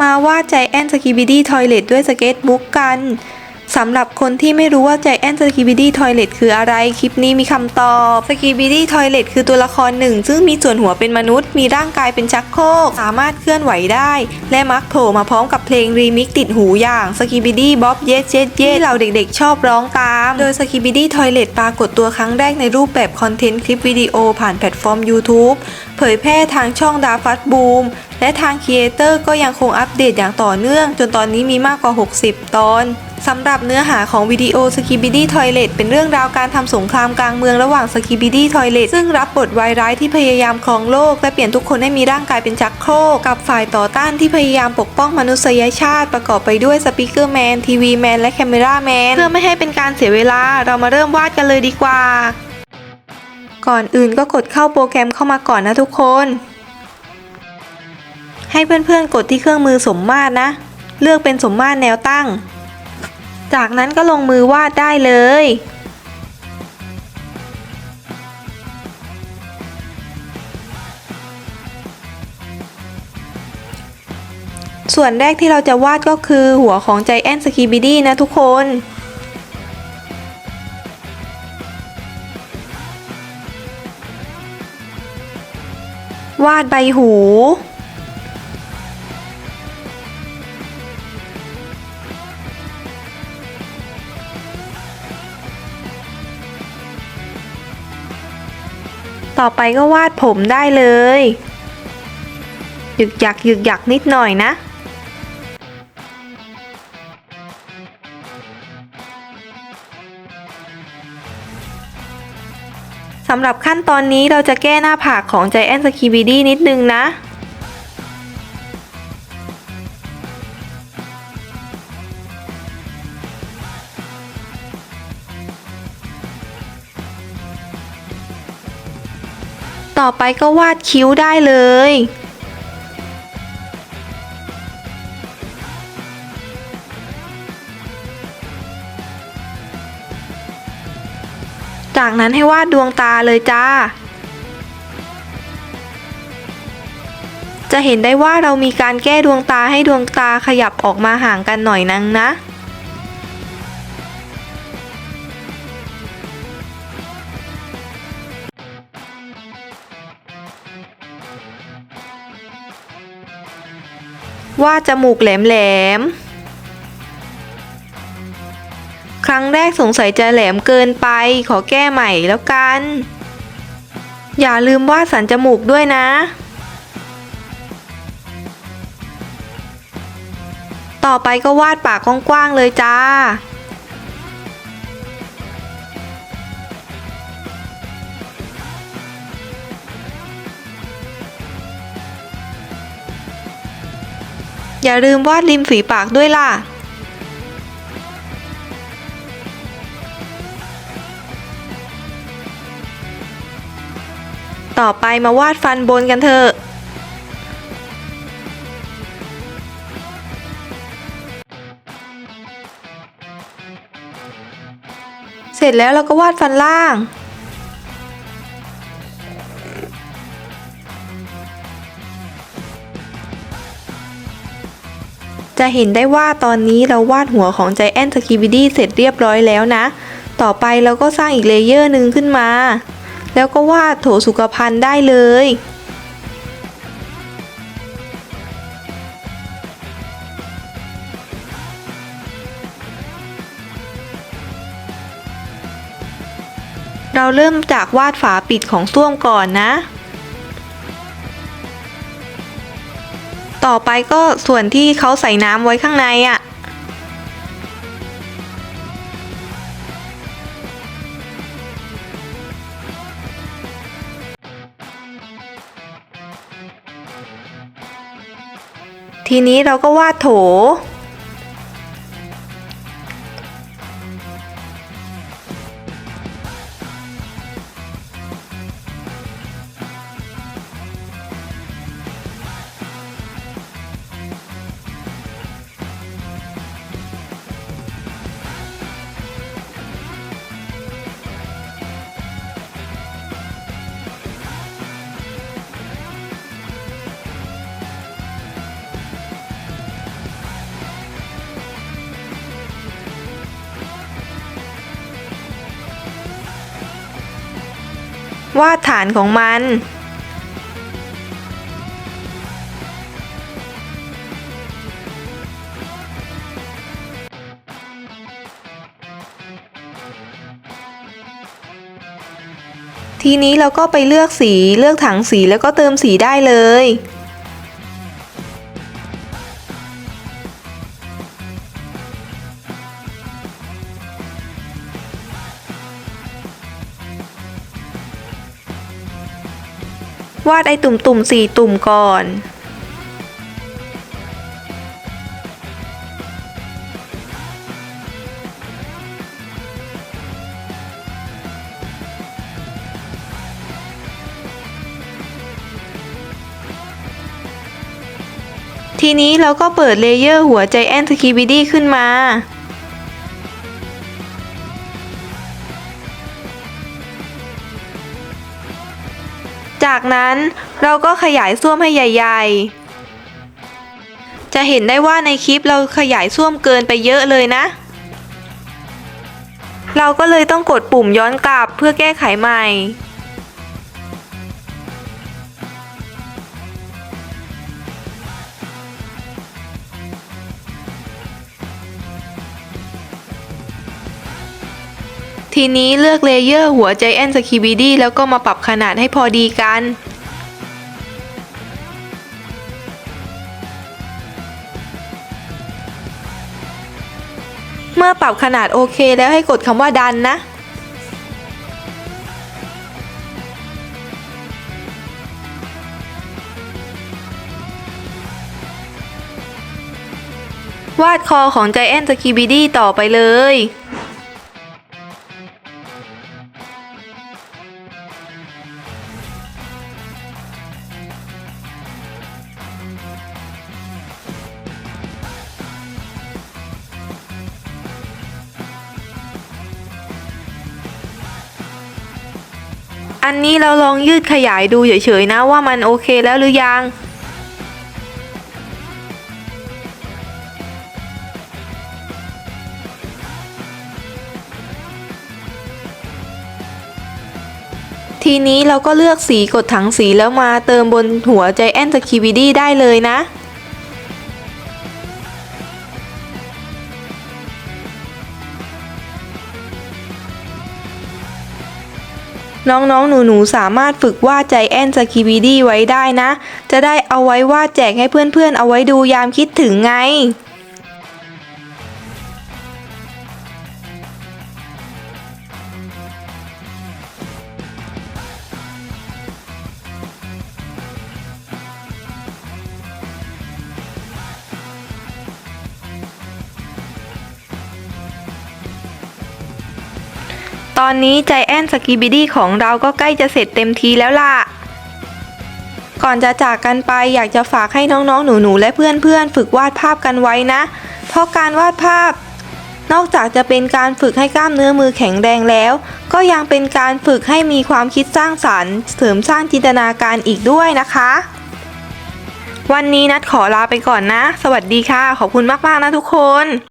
มาวาดใจแอนสกีบิดี้ทอยเลตด้วยสเก็ตบุ๊กกันสำหรับคนที่ไม่รู้ว่าใจแอนสกีบิดี้ทอยเลตคืออะไร คลิปนี้มีคำตอบสกีบิดี้ทอยเลตคือตัวละครหนึ่ง ซึ่งมีส่วนหัวเป็นมนุษย์ มีร่างกายเป็นชักโครก สามารถเคลื่อนไหวได้ และมักโผล่มาพร้อมกับเพลงรีมิกติดหูอย่างสกีบิดี้บ๊อบเยสเยสเยสที่เราเด็กๆ ชอบร้องตาม โดยสกีบิดี้ทอยเลตปรากฏตัวครั้งแรกในรูปแบบคอนเทนต์คลิปวิดีโอผ่านแพลตฟอร์ม YouTube เผยแพร่ทางช่องดาฟัตบูม และทางครีเอเตอร์ก็ยังคงอัปเดตอย่างต่อเนื่อง จนตอนนี้มีมากกว่า 60 ตอนสำหรับเนื้อหาของวิดีโอ s k i b i d y Toilet เป็นเรื่องราวการทำสงครามกลางเมืองระหว่าง s k i b i d y Toilet ซึ่งรับบทวายร้ายที่พยายามครองโลก และเปลี่ยนทุกคนให้มีร่างกายเป็นชักโครกกับฝ่ายต่อต้านที่พยายามปกป้องมนุษยชาติ ประกอบไปด้วยสปีกเกอร์แมน ทีวีแมน และแคมเมราแมน เพื่อไม่ให้เป็นการเสียเวลา เรามาเริ่มวาดกันเลยดีกว่า ก่อนอื่นก็กดเข้าโปรแกรมเข้ามาก่อนนะทุกคน ให้เพื่อนๆกดที่เครื่องมือสมมาตรนะ เลือกเป็นสมมาตรแนวตั้ง จากนั้นก็ลงมือวาดได้เลย ส่วนแรกที่เราจะวาดก็คือหัวของใจแอนสกีบิดี้นะทุกคนวาดใบหู ต่อไปก็วาดผมได้เลยหยึกหยักหยึกหยักนิดหน่อยนะ สำหรับขั้นตอนนี้เราจะแก้หน้าผากของใจแอนสกีบีดี้นิดนึงนะ ต่อไปก็วาดคิ้วได้เลย จากนั้นให้วาดดวงตาเลยจ้า จะเห็นได้ว่าเรามีการแก้ดวงตาให้ดวงตาขยับออกมาห่างกันหน่อยนังนะ วาดจมูกแหลมๆ ครั้งแรกสงสัยจะแหลมเกินไป ขอแก้ใหม่แล้วกัน อย่าลืมวาดสันจมูกด้วยนะ ต่อไปก็วาดปากกว้างๆเลยจ้า อย่าลืมวาดริมฝีปากด้วยล่ะ ต่อไปมาวาดฟันบนกันเถอะเสร็จแล้วเราก็วาดฟันล่าง จะเห็นได้ว่าตอนนี้เราวาดหัวของใจแอนสกีบิดี้เสร็จเรียบร้อยแล้วนะ ต่อไปเราก็สร้างอีกเลเยอร์หนึ่งขึ้นมา แล้วก็วาดโถสุขภัณฑ์ได้เลยเราเริ่มจากวาดฝาปิดของส้วมก่อนนะ ต่อไปก็ส่วนที่เขาใส่น้ำไว้ข้างในอะ่ะทีนี้เราก็วาดโถ วาดฐานของมัน ทีนี้เราก็ไปเลือกสีเลือกถังสีแล้วก็เติมสีได้เลย วาดไอ้ตุ่มๆสี่ตุ่มก่อน ทีนี้เราก็เปิดเลเยอร์หัวใจแอนสกีบิดี้ขึ้นมา จากนั้นเราก็ขยายส้วมให้ใหญ่ๆ จะเห็นได้ว่าในคลิปเราขยายส้วมเกินไปเยอะเลยนะ เราก็เลยต้องกดปุ่มย้อนกลับเพื่อแก้ไขใหม่ ทีนี้เลือกเลเยอร์หัวใจแอนสกีบีดี้แล้วก็มาปรับขนาดให้พอดีกันเมื่อปรับขนาดโอเคแล้วให้กดคำว่าดันนะ วาดคอของใจแอนสกีบีดี้ต่อไปเลย อันนี้เราลองยืดขยายดูเฉยๆนะว่ามันโอเคแล้วหรือยัง ทีนี้เราก็เลือกสีกดถังสีแล้วมาเติมบนหัวใจแอนสกีบิดี้ได้เลยนะ น้องๆ หนูๆ สามารถฝึกวาดใจแอนสกีบีดี้ไว้ได้นะ จะได้เอาไว้วาดแจกให้เพื่อนๆ เอาไว้ดูยามคิดถึงไง ตอนนี้ใจแอนสกีบิดี้ของเราก็ใกล้จะเสร็จเต็มทีแล้วล่ะ ก่อนจะจากกันไปอยากจะฝากให้น้องๆ หนูๆ และเพื่อนๆ ฝึกวาดภาพกันไว้นะ เพราะการวาดภาพ นอกจากจะเป็นการฝึกให้กล้ามเนื้อมือแข็งแรงแล้ว ก็ยังเป็นการฝึกให้มีความคิดสร้างสรรค์เสริมสร้างจินตนาการอีกด้วยนะคะ วันนี้นัดขอลาไปก่อนนะ สวัสดีค่ะ ขอบคุณมากๆนะทุกคน